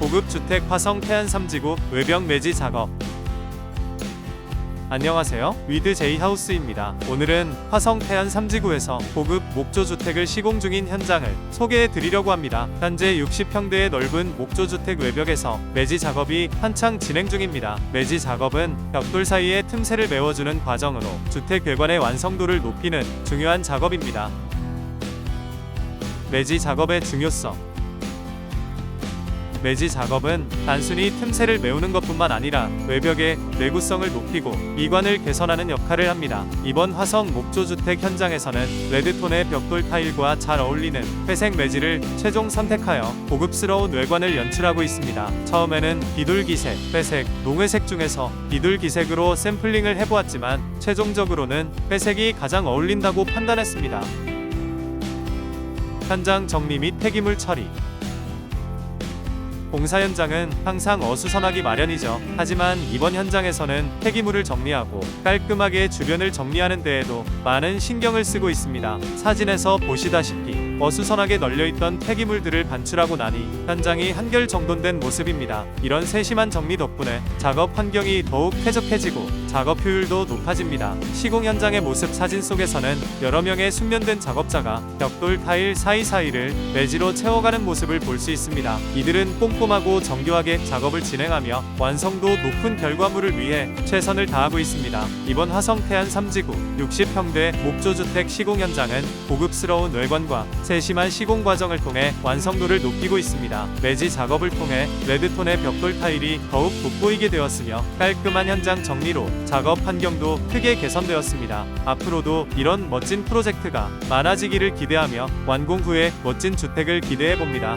고급 주택 화성 태안 3지구 외벽 매지 작업. 안녕하세요. 위드 제이 하우스입니다. 오늘은 화성 태안 3지구에서 고급 목조 주택을 시공 중인 현장을 소개해 드리려고 합니다. 현재 60평대의 넓은 목조 주택 외벽에서 매지 작업이 한창 진행 중입니다. 매지 작업은 벽돌 사이에 틈새를 메워주는 과정으로 주택 외관의 완성도를 높이는 중요한 작업입니다. 매지 작업의 중요성 매지 작업은 단순히 틈새를 메우는 것뿐만 아니라 외벽의 내구성을 높이고 미관을 개선하는 역할을 합니다. 이번 화성 목조 주택 현장에서는 레드톤의 벽돌 타일과 잘 어울리는 회색 매지를 최종 선택하여 고급스러운 외관을 연출하고 있습니다. 처음에는 비둘기색, 회색, 농회색 중에서 비둘기색으로 샘플링을 해보았지만 최종적으로는 회색이 가장 어울린다고 판단했습니다. 현장 정리 및 폐기물 처리 공사 현장은 항상 어수선하기 마련이죠. 하지만 이번 현장에서는 폐기물을 정리하고 깔끔하게 주변을 정리하는 데에도 많은 신경을 쓰고 있습니다. 사진에서 보시다시피 어수선하게 널려있던 폐기물들을 반출하고 나니 현장이 한결 정돈된 모습입니다. 이런 세심한 정리 덕분에 작업 환경이 더욱 쾌적해지고 작업 효율도 높아집니다. 시공 현장의 모습 사진 속에서는 여러 명의 숙련된 작업자가 벽돌 타일 사이사이를 매지로 채워가는 모습을 볼 수 있습니다. 이들은 꼼꼼하고 정교하게 작업을 진행하며 완성도 높은 결과물을 위해 최선을 다하고 있습니다. 이번 화성 태안 3지구 60평대 목조주택 시공 현장은 고급스러운 외관과 세심한 시공 과정을 통해 완성도를 높이고 있습니다. 매지 작업을 통해 레드톤의 벽돌 타일이 더욱 돋보이게 되었으며 깔끔한 현장 정리로 작업 환경도 크게 개선되었습니다. 앞으로도 이런 멋진 프로젝트가 많아지기를 기대하며 완공 후에 멋진 주택을 기대해 봅니다.